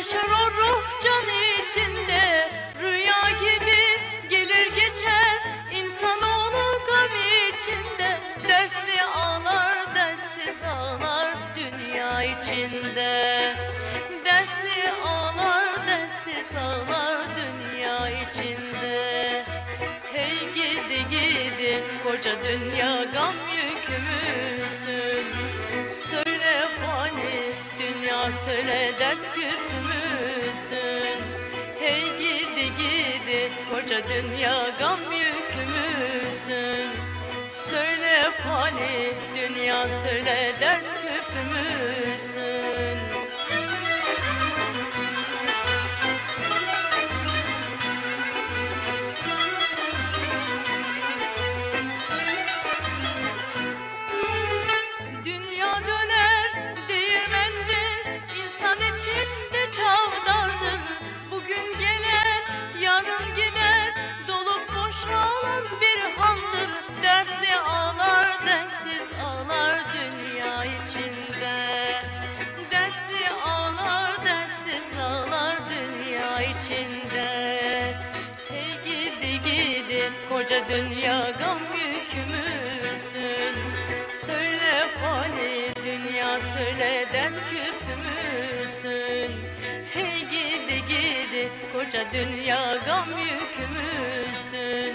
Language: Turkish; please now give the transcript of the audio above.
Yaşar o ruh can içinde Rüya gibi gelir geçer. İnsanoğlu gam içinde Dertli ağlar dertsiz ağlar Dünya içinde. Dertli ağlar dertsiz ağlar Dünya içinde. Hey gidi gidi Koca dünya gam yükümüzün Söyle fani Dünya söyle dert küp koca dünya gam yükümüzsün. Söyle fani dünya söyle dert küpümüzsün koca dünya gam yükümüzsün Söyle fani dünya söyle dert küpümüzsün Hey gidi gidi koca dünya gam yükümüzsün